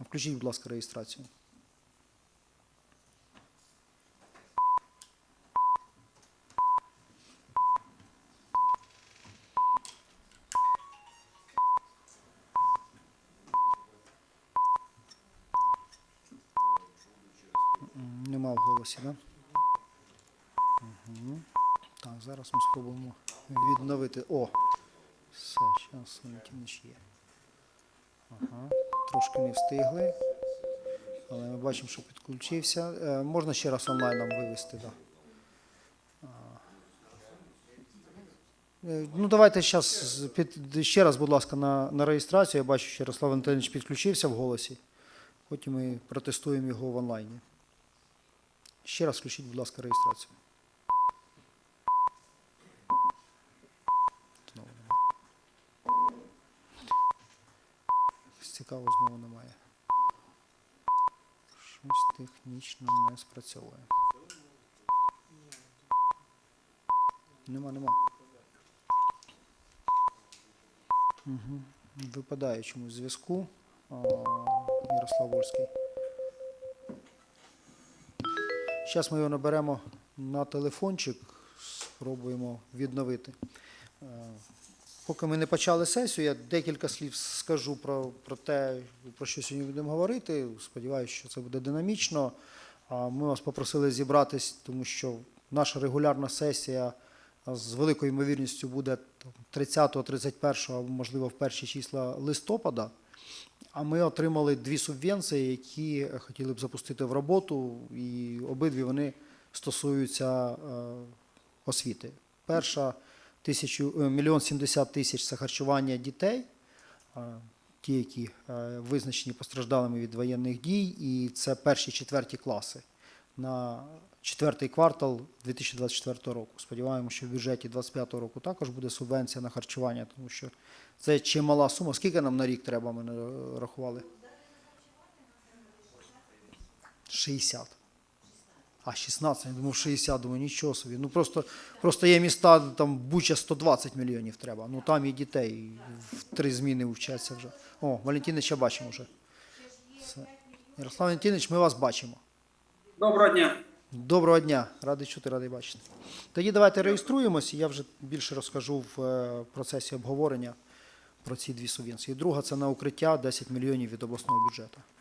Включіть, будь ласка, реєстрацію. Нема в голосі? Да? Угу. Так, зараз ми спробуємо відновити. О! Все, зараз є. Ага, трошки не встигли. Але ми бачимо, що підключився. Е, можна ще раз онлайн нам вивести, так. Да. Е, Ну, давайте зараз ще раз, будь ласка, на, на реєстрацію. Я бачу, що Ярослав Валентинович підключився в голосі. Потім ми протестуємо його в онлайні. Ще раз включіть, будь ласка, реєстрацію. Цікаво, знову немає. Щось технічно не спрацьовує. Нема, нема. Угу. Випадає чомусь зв'язку. Ярослав Вольський. Зараз ми його наберемо на телефончик, спробуємо відновити. Поки ми не почали сесію, я декілька слів скажу про, про те, про що сьогодні будемо говорити. Сподіваюся, що це буде динамічно. Ми вас попросили зібратись, тому що наша регулярна сесія з великою ймовірністю буде 30, 31 або, можливо, в перші числа листопада. А ми отримали дві субвенції, які хотіли б запустити в роботу, і обидві вони стосуються е, освіти. Перша мільйон сімдесят тисяч це харчування дітей, е, ті, які е, визначені постраждалими від воєнних дій, і це перші четверті класи на четвертий квартал 2024 року. Сподіваємося, що в бюджеті 2025 року також буде субвенція на харчування, тому що це чимала сума. Скільки нам на рік треба, ми не рахували? 60. А 16, я думав 60, думаю, нічого собі. Ну просто, просто є міста, там Буча 120 мільйонів треба. Ну там і дітей в три зміни вчаться вже. О, Валентинича бачимо вже. Все. Ярослав Валентинович, ми вас бачимо. Доброго дня. Доброго дня, радий чути, радий бачити. Тоді давайте реєструємось, і я вже більше розкажу в е, процесі обговорення про ці дві субвенції. Друга це на укриття 10 мільйонів від обласного бюджету. –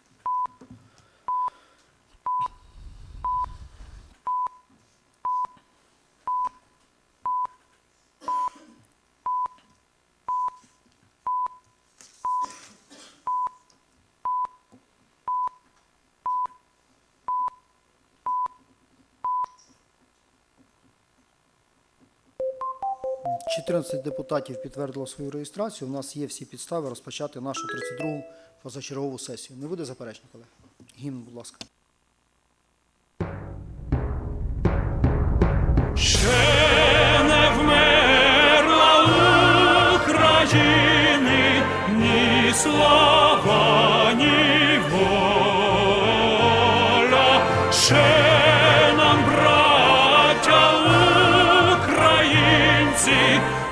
14 депутатів підтвердило свою реєстрацію. У нас є всі підстави розпочати нашу 32-гу позачергову сесію. Не буде заперечень, колеги? Гімн, будь ласка. Ще не вмерла України ні слава, ні воля. Ще нам, браття українці,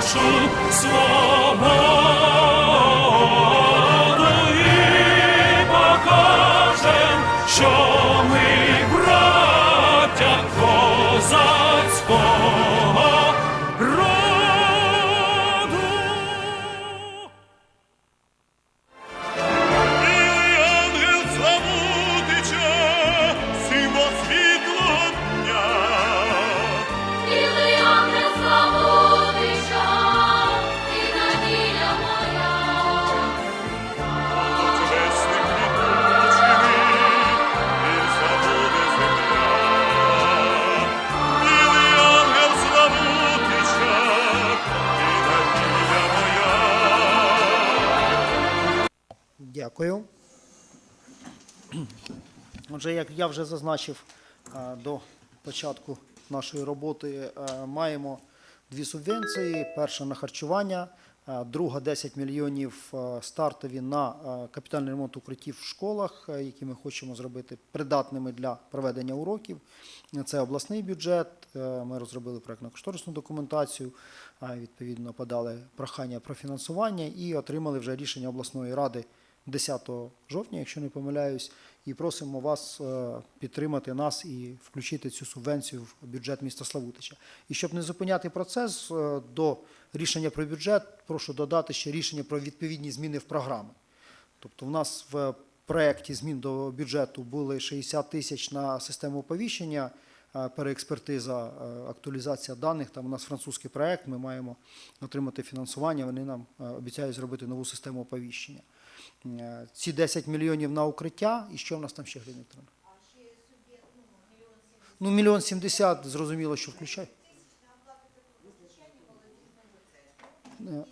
нашу свободу Отже, як я вже зазначив е, до початку нашої роботи, е, маємо дві субвенції. Перша на харчування, е, друга 10 мільйонів стартові на капітальний ремонт укриттів в школах, які ми хочемо зробити придатними для проведення уроків. Це обласний бюджет. Ми розробили проєктно-кошторисну документацію, відповідно подали прохання про фінансування і отримали вже рішення обласної ради 10 жовтня, якщо не помиляюсь, і просимо вас е, підтримати нас і включити цю субвенцію в бюджет міста Славутича. І щоб не зупиняти процес е, до рішення про бюджет, прошу додати ще рішення про відповідні зміни в програми. Тобто, в нас в проєкті змін до бюджету були 60 тисяч на систему оповіщення, е, переекспертиза, актуалізація даних. Там у нас французький проєкт, ми маємо отримати фінансування. Вони нам обіцяють зробити нову систему оповіщення. Е, Ці 10 мільйонів на укриття, і що в нас там ще Галина Вікторовна? Ну, мільйон сімдесят, зрозуміло, що включає. Е, 8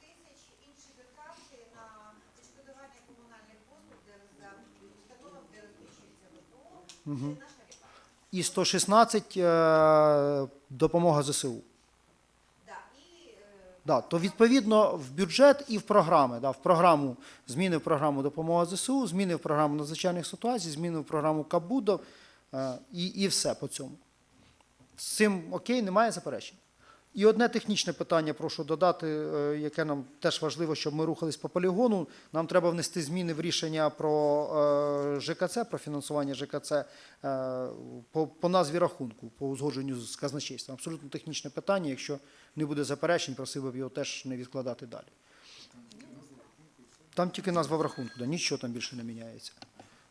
тисяч інші витрати на відшкодування комунальних послуг, де за установам, де розміщується ВПО, це наша ріка. І 116 е, допомога ЗСУ. Да, то відповідно в бюджет і в програми. Да, в програму зміни в програму допомога ЗСУ, зміни в програму надзвичайних ситуацій, зміни в програму Кабудо е, і, і все по цьому. З цим окей, немає заперечень. І одне технічне питання прошу додати, е, яке нам теж важливо, щоб ми рухались по полігону. Нам треба внести зміни в рішення про е, ЖКЦ, про фінансування ЖКЦ е, по, по назві рахунку, по узгодженню з казначейством. Абсолютно технічне питання. Якщо не буде заперечень, просив би його теж не відкладати далі. Там тільки назва в рахунку, да, нічого там більше не міняється.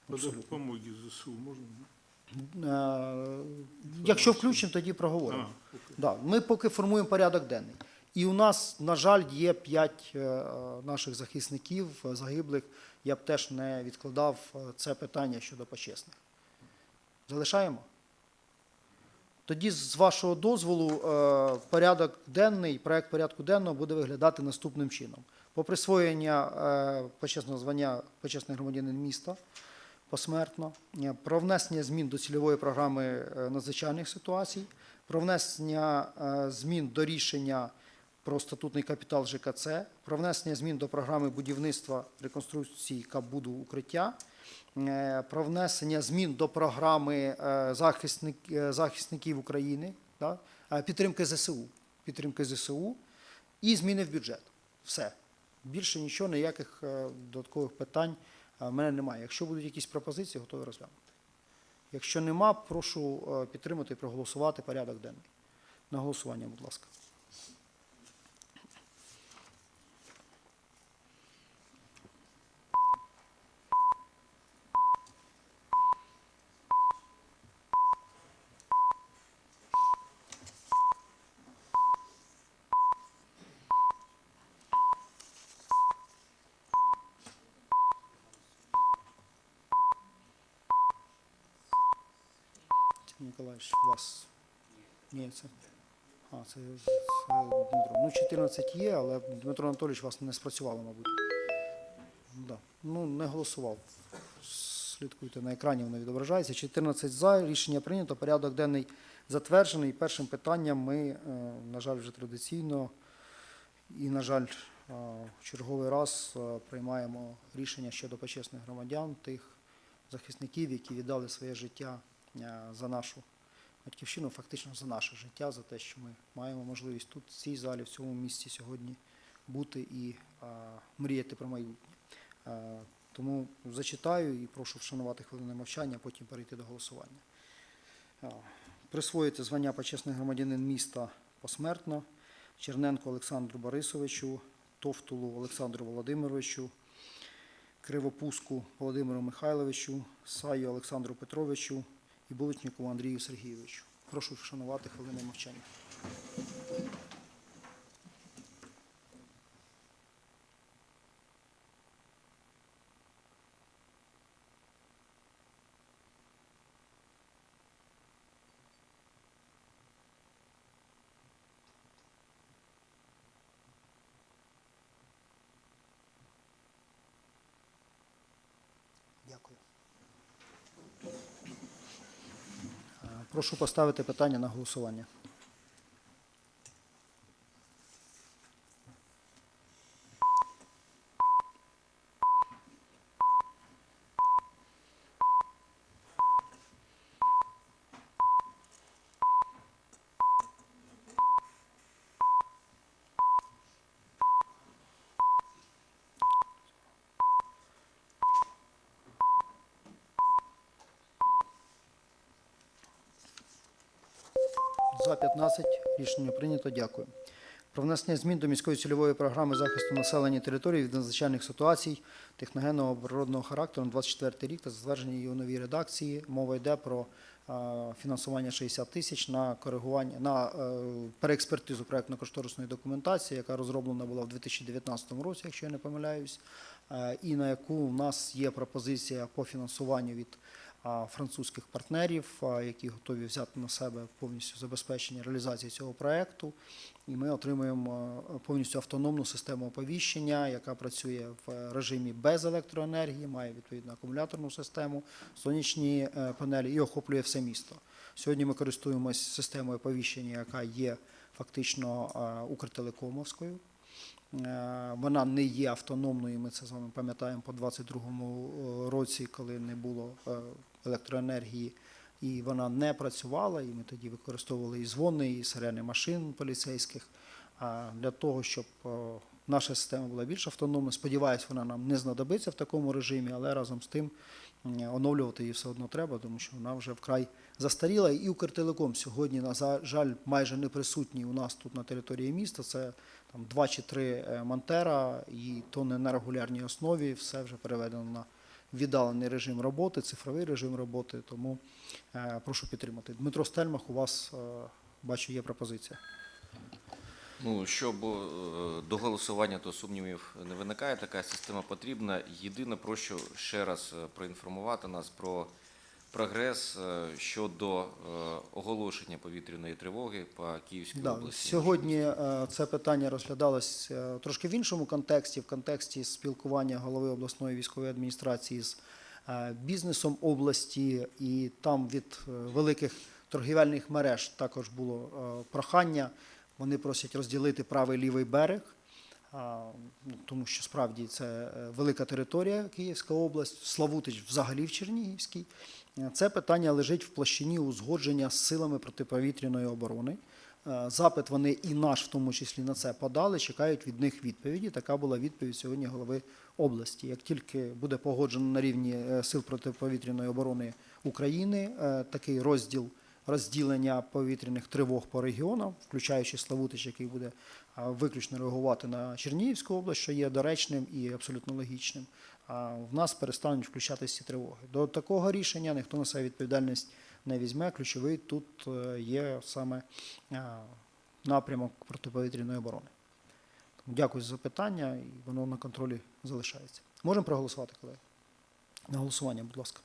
По допомогі ЗСУ можна? Е, Якщо включимо, тоді проговоримо. А. Да, ми поки формуємо порядок денний. І у нас, на жаль, є п'ять е, наших захисників загиблих. Я б теж не відкладав е, це питання щодо почесних. Залишаємо? Тоді, з вашого дозволу, е, порядок денний, проект порядку денного буде виглядати наступним чином. По присвоєння е, почесного звання почесний громадянин міста посмертно, е, про внесення змін до цільової програми надзвичайних ситуацій, про внесення змін до рішення про статутний капітал ЖКЦ, про внесення змін до програми будівництва реконструкції Кабуду укриття, про внесення змін до програми е, захисник, е, захисників України, да, е, підтримки ЗСУ, підтримки ЗСУ і зміни в бюджет. Все. Більше нічого, ніяких е, додаткових питань е, в мене немає. Якщо будуть якісь пропозиції, готові розглянути. Якщо нема, прошу е, підтримати і проголосувати порядок денний. На голосування, будь ласка. Вас. Ні, це. А, це, це Дмитро. Ну, 14 є, але Дмитро Анатолійович вас не спрацювало, мабуть. Да. Ну, не голосував. Слідкуйте на екрані, воно відображається. 14 за, рішення прийнято, порядок денний затверджений. Першим питанням ми, е, на жаль, вже традиційно і, на жаль, е, в черговий раз е, приймаємо рішення щодо почесних громадян, тих захисників, які віддали своє життя за нашу батьківщину, фактично за наше життя, за те, що ми маємо можливість тут, в цій залі, в цьому місці сьогодні бути і е, мріяти про майбутнє. Е, Тому зачитаю і прошу вшанувати хвилини мовчання, а потім перейти до голосування. Е, Присвоїти звання почесний громадянин міста посмертно Черненко Олександру Борисовичу, Товтулу Олександру Володимировичу, Кривопуску Володимиру Михайловичу, Саю Олександру Петровичу і Буличникову Андрію Сергійовичу. Прошу вшанувати хвилини мовчання. Прошу поставити питання на голосування. За 15 рішення прийнято. Дякую. Про внесення змін до міської цільової програми захисту населення території від надзвичайних ситуацій техногенного природного характеру на 24 рік та затвердження її у новій редакції. Мова йде про фінансування 60 тисяч на коригування на е, переекспертизу проектно-кошторисної документації, яка розроблена була в 2019 році, якщо я не помиляюсь, е, і на яку у нас є пропозиція по фінансуванню від французьких партнерів, які готові взяти на себе повністю забезпечення реалізації цього проекту. І ми отримуємо повністю автономну систему оповіщення, яка працює в режимі без електроенергії, має відповідну акумуляторну систему, сонячні е, панелі і охоплює все місто. Сьогодні ми користуємося системою оповіщення, яка є фактично укртелекомовською. Е, Вона не є автономною. Ми це з вами пам'ятаємо по 22-му році, коли не було е, електроенергії, і вона не працювала. І ми тоді використовували і дзвони, і сирени машин поліцейських для того, щоб наша система була більш автономною. Сподіваюсь, вона нам не знадобиться в такому режимі, але разом з тим оновлювати її все одно треба, тому що вона вже вкрай застаріла. І Укртелеком сьогодні, на жаль, майже не присутній у нас тут на території міста. Це там два чи три е, монтера, і то не на регулярній основі, все вже переведено на віддалений режим роботи, цифровий режим роботи. Тому е, прошу підтримати. Дмитро Стельмах, у вас е, бачу, є пропозиція. Ну, щоб бо до голосування, то сумнівів не виникає. Така система потрібна. Єдине, про що ще раз е, проінформувати нас про прогрес е, щодо е, оголошення повітряної тривоги по Київській Да, області. сьогодні е, це питання розглядалось трошки в іншому контексті, в контексті спілкування голови обласної військової адміністрації з бізнесом області, і там від великих торгівельних мереж також було прохання. Вони просять розділити правий лівий берег. Ну, тому що справді це велика територія Київська область, Славутич взагалі в Чернігівській. Це питання лежить в площині узгодження з силами протиповітряної оборони. Е, Запит вони і наш, в тому числі, на це подали, чекають від них відповіді. Така була відповідь сьогодні голови області. Як тільки буде погоджено на рівні е, сил протиповітряної оборони України е, такий розділ розділення повітряних тривог по регіонам, включаючи Славутич, який буде виключно реагувати на Чернігівську область, що є доречним і абсолютно логічним. В нас перестануть включатися тривоги. До такого рішення ніхто на себе відповідальність не візьме. Ключовий тут е, є саме напрямок протиповітряної оборони. Дякую за запитання, і воно на контролі залишається. Можемо проголосувати, колеги? На голосування, будь ласка.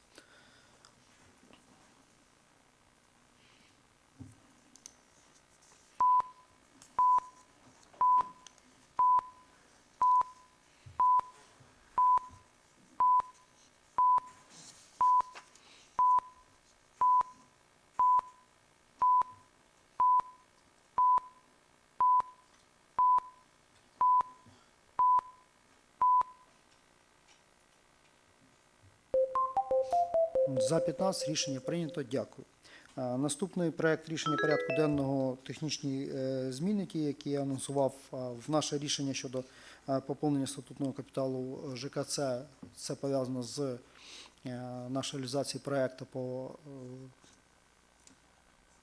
За 15 рішення прийнято. Дякую. Наступний проект рішення порядку денного технічні е, зміни, ті, які я анонсував в наше рішення щодо поповнення статутного капіталу е, ЖКЦ. Це пов'язано з е, нашою реалізацією проекту по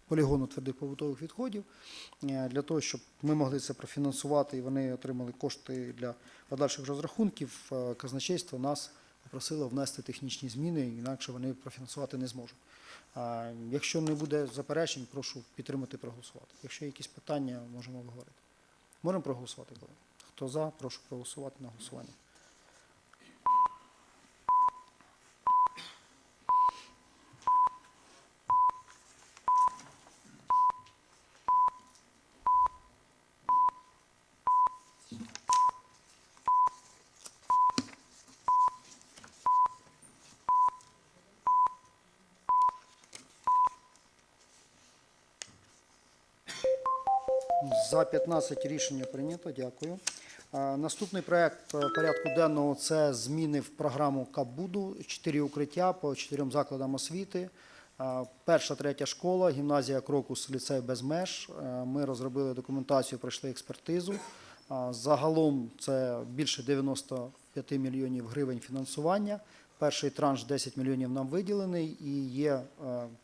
полігону твердих побутових відходів для того, щоб ми могли це профінансувати і вони отримали кошти для подальших розрахунків. Казначейство нас попросило внести технічні зміни, інакше вони профінансувати не зможуть. Якщо не буде заперечень, прошу підтримати проголосувати. Якщо є якісь питання, можемо обговорити. Можемо проголосувати, колеги? Хто за, прошу проголосувати на голосування. За 15 рішення прийнято. Дякую. Наступний проект е, порядку денного це зміни в програму Кабуду. Чотири укриття по чотирьом закладам освіти. Перша, третя школа, гімназія Крокус, ліцей без меж. Ми розробили документацію, пройшли експертизу. Загалом це більше 95 мільйонів гривень фінансування. Перший транш 10 мільйонів нам виділений, і є е,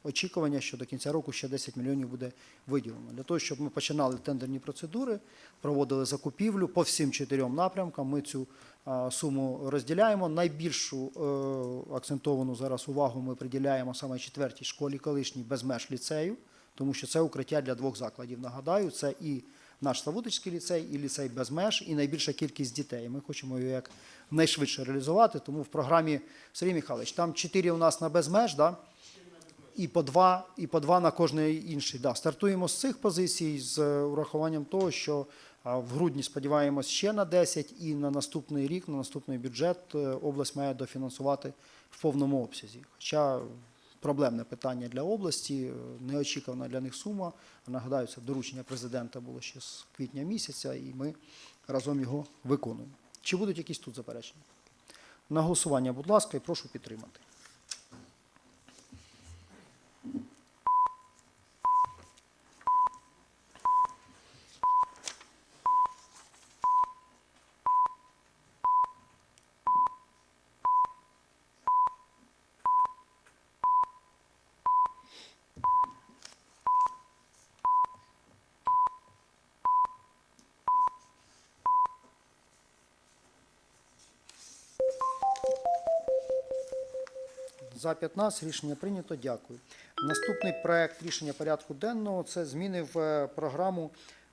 очікування, що до кінця року ще 10 мільйонів буде виділено. Для того, щоб ми починали тендерні процедури, проводили закупівлю по всім чотирьом напрямкам. Ми цю е, суму розділяємо. Найбільшу е, акцентовану зараз увагу ми приділяємо саме четвертій школі колишній без меж ліцею, тому що це укриття для двох закладів. Нагадаю, це і наш Славутичський ліцей, і ліцей без меж, і найбільша кількість дітей. Ми хочемо його як найшвидше реалізувати. Тому в програмі Сергій Михайлович, там чотири у нас на без меж, да? і по два, і по два на кожний інший. Да. Стартуємо з цих позицій з урахуванням того, що в грудні сподіваємось ще на 10, і на наступний рік, на наступний бюджет е, область має дофінансувати в повному обсязі. Хоча проблемне питання для області, е, неочікувана для них сума. Нагадаю, це доручення президента було ще з квітня місяця, і ми разом його виконуємо. Чи будуть якісь тут заперечення? На голосування, будь ласка, і прошу підтримати. За 15 рішення прийнято. Дякую. Наступний проект рішення порядку денного це зміни в е, програму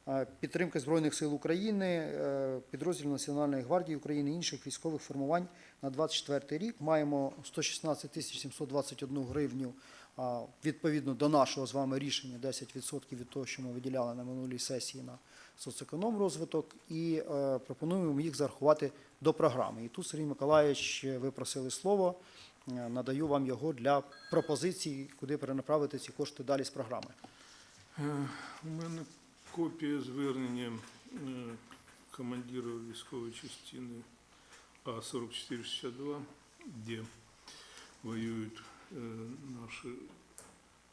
е, підтримки Збройних сил України, е, підрозділів Національної гвардії України і інших військових формувань на 24 рік. Маємо 116 тисяч 721 гривню відповідно до нашого з вами рішення 10% від того, що ми виділяли на минулій сесії на соцеконом розвиток, і пропонуємо їх зарахувати до програми. І тут, Сергій Миколаївич, ви просили слово. Е, Надаю вам його для пропозицій, куди перенаправити ці кошти далі з програми. Е, У мене копія звернення е, командира військової частини А4462, де воюють наші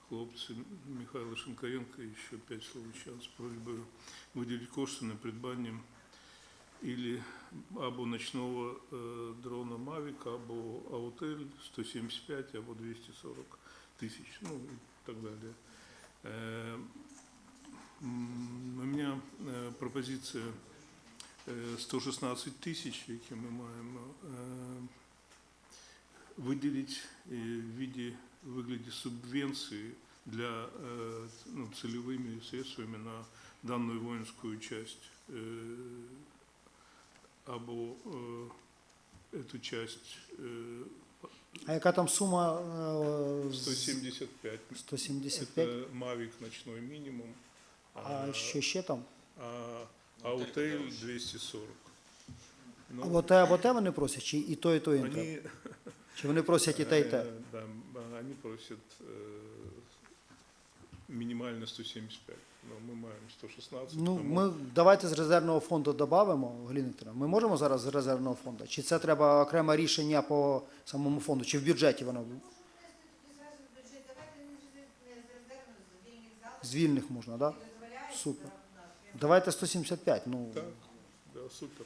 хлопці Михайло Шинкаренко і ще п'ять словичан з просьбою виділити кошти на придбання или або ночного э, дрона Mavic, або Аутель 175, або 240 тысяч, ну и так далее. Э, м, у меня э, пропозиция э, 116 тисяч, які ми маємо е, виділити е, в виді вигляді субвенції для е, ну, цільовими средствами на дану воїнську часть е, або э, эту часть э, А яка там сума? е, з- 175. 175. Это Mavic ночной минимум. А що ще там? а Аутейл 240. Ну, Або те, або те вони просять, чи і то, і то їм треба? они, Чи вони просять і те, і те? э, да, а, они минимально 175. Но мы маем 116. Ну, тому- ми давайте з резервного фонду додамо, Галина Вікторівна. Ми можемо зараз з резервного фонду? Чи це треба окреме рішення по самому фонду? Чи в бюджеті воно з вільних можна, так? Да? Супер. Давайте 175. Ну, Так, да, супер.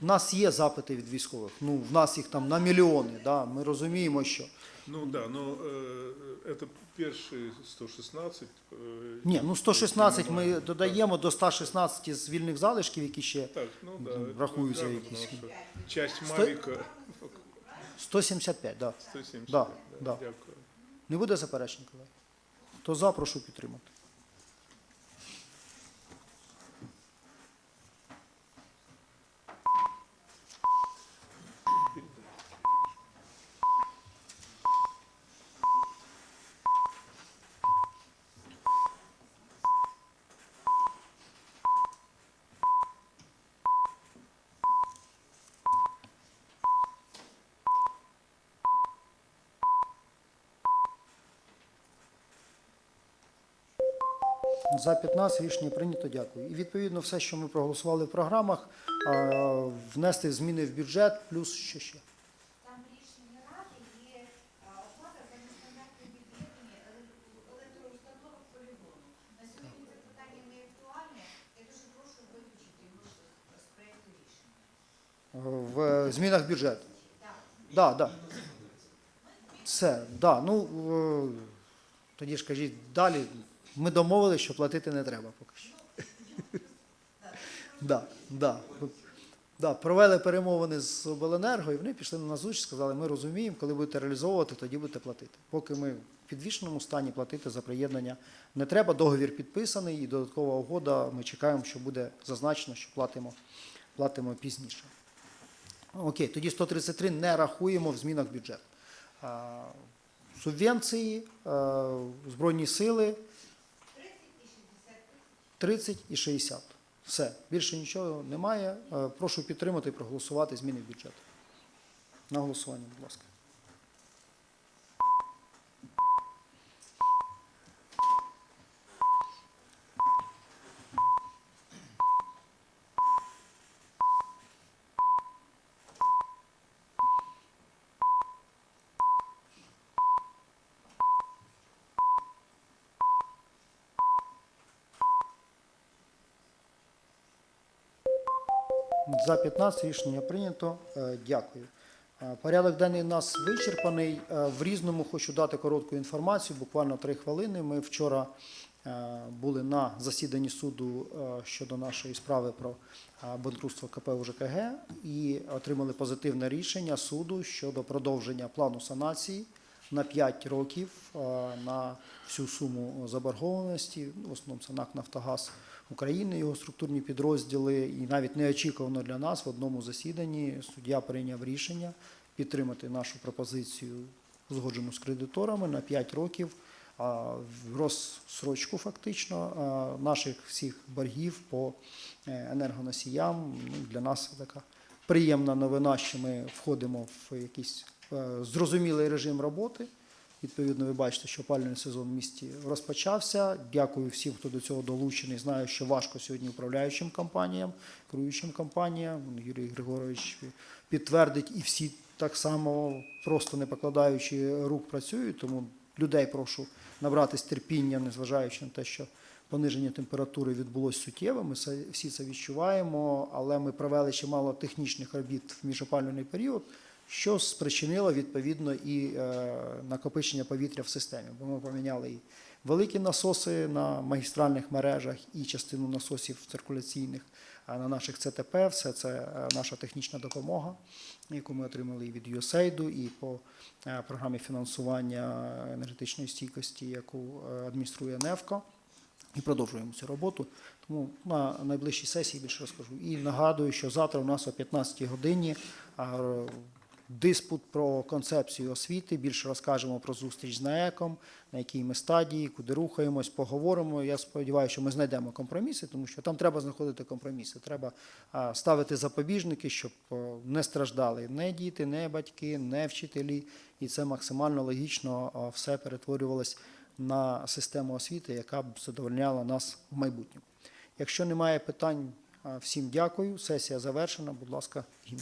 в нас є запити від військових. Ну, в нас їх там на мільйони. Да? Ми розуміємо, що. Ну да, но э, это першие 116. э, Ні, ну 116 ми немає. додаємо до 116 з вільних залишків, які ще Так, ну да. Ну, это рахуються правильно, якісь. потому что Часть Сто- Мавика 175, да. 170. Да, да. Дякую. Не буде заперечень, колеги? Хто за, прошу підтримати. За 15 рішення прийнято. Дякую. І відповідно все, що ми проголосували в програмах, внести зміни в бюджет, плюс що ще. Там рішення ради є оплата за нестандартне від'єднання еле- електроустановок полігону. На сьогодні це питання не актуальне. Я дуже прошу виключити з- проекту рішення. В змінах бюджету. Так, так. Все, да. Ну е, тоді ж кажіть далі. Ми домовилися, що платити не треба поки що. Да, да. Да, провели перемовини з обленерго, і вони пішли на зустріч, сказали, ми розуміємо, коли будете реалізовувати, тоді будете платити. Поки ми в підвішеному стані платити за приєднання не треба. Договір підписаний і додаткова угода. Ми чекаємо, що буде зазначено, що платимо, платимо пізніше. Окей, тоді 133 не рахуємо в змінах бюджету. Субвенції, Збройні сили 30 і 60. Все, більше нічого немає. Е, Прошу підтримати і проголосувати зміни в бюджет. На голосування, будь ласка. За 15 рішення прийнято. Е, Дякую. Е, Порядок денний у нас вичерпаний. Е, В різному хочу дати коротку інформацію, буквально три хвилини. Ми вчора були на засіданні суду щодо нашої справи про банкрутство КП УЖКГ і отримали позитивне рішення суду щодо продовження плану санації на 5 років на всю суму заборгованості. В основному це НАК Нафтогаз України, його структурні підрозділи. І навіть неочікувано для нас в одному засіданні суддя прийняв рішення підтримати нашу пропозицію, узгоджену з кредиторами на 5 років розсрочку фактично наших всіх боргів по е, енергоносіям. Ну, Для нас така приємна новина, що ми входимо в якийсь е, зрозумілий режим роботи. Відповідно, ви бачите, що опалювальний сезон в місті розпочався. Дякую всім, хто до цього долучений. Знаю, що важко сьогодні управляючим компаніям, керуючим компаніям. Юрій Григорович підтвердить, і всі так само, просто не покладаючи рук, працюють. Тому людей прошу набратись терпіння, незважаючи на те, що пониження температури відбулося суттєво. Ми всі це відчуваємо, але ми провели чимало технічних робіт в міжопалювальний період що спричинило відповідно і е, накопичення повітря в системі. Бо ми поміняли і великі насоси на магістральних мережах, і частину насосів циркуляційних на наших ЦТП. Все це е, наша технічна допомога, яку ми отримали і від USAID, і по е, програмі фінансування енергетичної стійкості, яку адмініструє НЕФКО. І продовжуємо цю роботу. Тому на найближчій сесії більше розкажу. І нагадую, що завтра у нас о 15 годині диспут про концепцію освіти. Більше розкажемо про зустріч з НАЕКом, на якій ми стадії, куди рухаємось, поговоримо. Я сподіваюся, що ми знайдемо компроміси, тому що там треба знаходити компроміси. Треба ставити запобіжники, щоб не страждали не діти, не батьки, не вчителі. І це максимально логічно все перетворювалось на систему освіти, яка б задовольняла нас в майбутньому. Якщо немає питань, всім дякую. Сесія завершена. Будь ласка, гімн.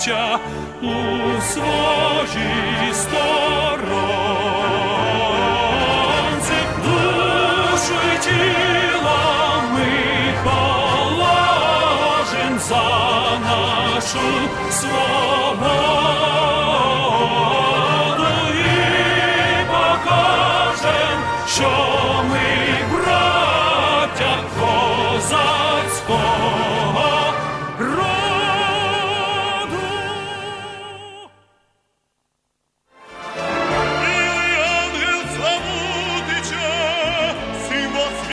браття, у своїй сторонці, душу й тіло ми положим за нашу свободу